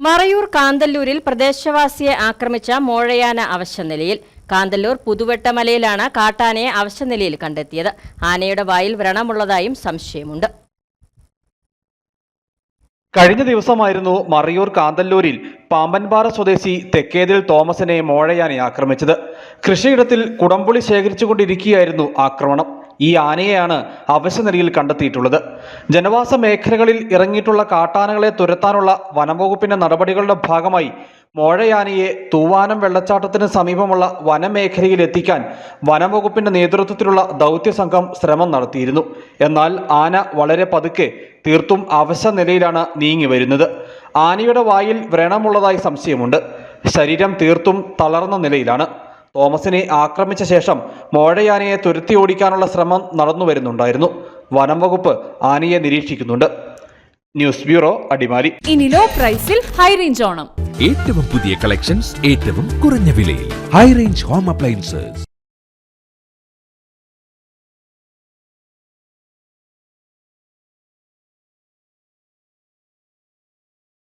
മറയൂർ കാന്തല്ലൂരിൽ പ്രദേശവാസിയെ ആക്രമിച്ച മോഴയാന അവശനിലയിൽ കാന്തല്ലൂർ പുതുവെട്ടമലയിലാണ് കാട്ടാനയെ അവശനിലയിൽ കണ്ടെത്തിയത്. ആനയുടെ വായിൽ വ്രണമുള്ളതായും സംശയമുണ്ട്. കഴിഞ്ഞ ദിവസമായിരുന്നു മറയൂർ കാന്തല്ലൂരിൽ പാമ്പൻപാറ സ്വദേശി തെക്കേതിൽ തോമസിനെ മോഴയാനെ ആക്രമിച്ചത്. കൃഷിയിടത്തിൽ കുടംപുളി ശേഖരിച്ചുകൊണ്ടിരിക്കുകയായിരുന്നു ആക്രമണം. ഈ ആനയെയാണ് അവശനിലയിൽ കണ്ടെത്തിയിട്ടുള്ളത്. ജനവാസ മേഖലകളിൽ ഇറങ്ങിയിട്ടുള്ള കാട്ടാനകളെ തുരത്താനുള്ള വനംവകുപ്പിന്റെ നടപടികളുടെ ഭാഗമായി മോഴയാനയെ തൂവാനം വെള്ളച്ചാട്ടത്തിന് സമീപമുള്ള വനമേഖലയിൽ എത്തിക്കാൻ വനംവകുപ്പിന്റെ നേതൃത്വത്തിലുള്ള ദൗത്യ സംഘം ശ്രമം നടത്തിയിരുന്നു. എന്നാൽ ആന വളരെ പതുക്കെ തീർത്തും അവശ നിലയിലാണ് നീങ്ങി വരുന്നത്. ആനയുടെ വായിൽ വ്രണമുള്ളതായി സംശയമുണ്ട്. ശരീരം തീർത്തും തളർന്ന നിലയിലാണ്. തോമസിനെ ആക്രമിച്ച ശേഷം മോഴയാനയെ തുരുത്തി ഓടിക്കാനുള്ള ശ്രമം നടന്നു വരുന്നുണ്ടായിരുന്നു വനം വകുപ്പ് ആനയെ നിരീക്ഷിക്കുന്നുണ്ട്. News bureau Adimali. ഇനി ലോ പ്രൈസിൽ ഹൈ റേഞ്ച് ഓണം. ഏറ്റവും പുതിയ കളക്ഷൻസ് ഏറ്റവും കുറഞ്ഞ വിലയിൽ. High range home appliances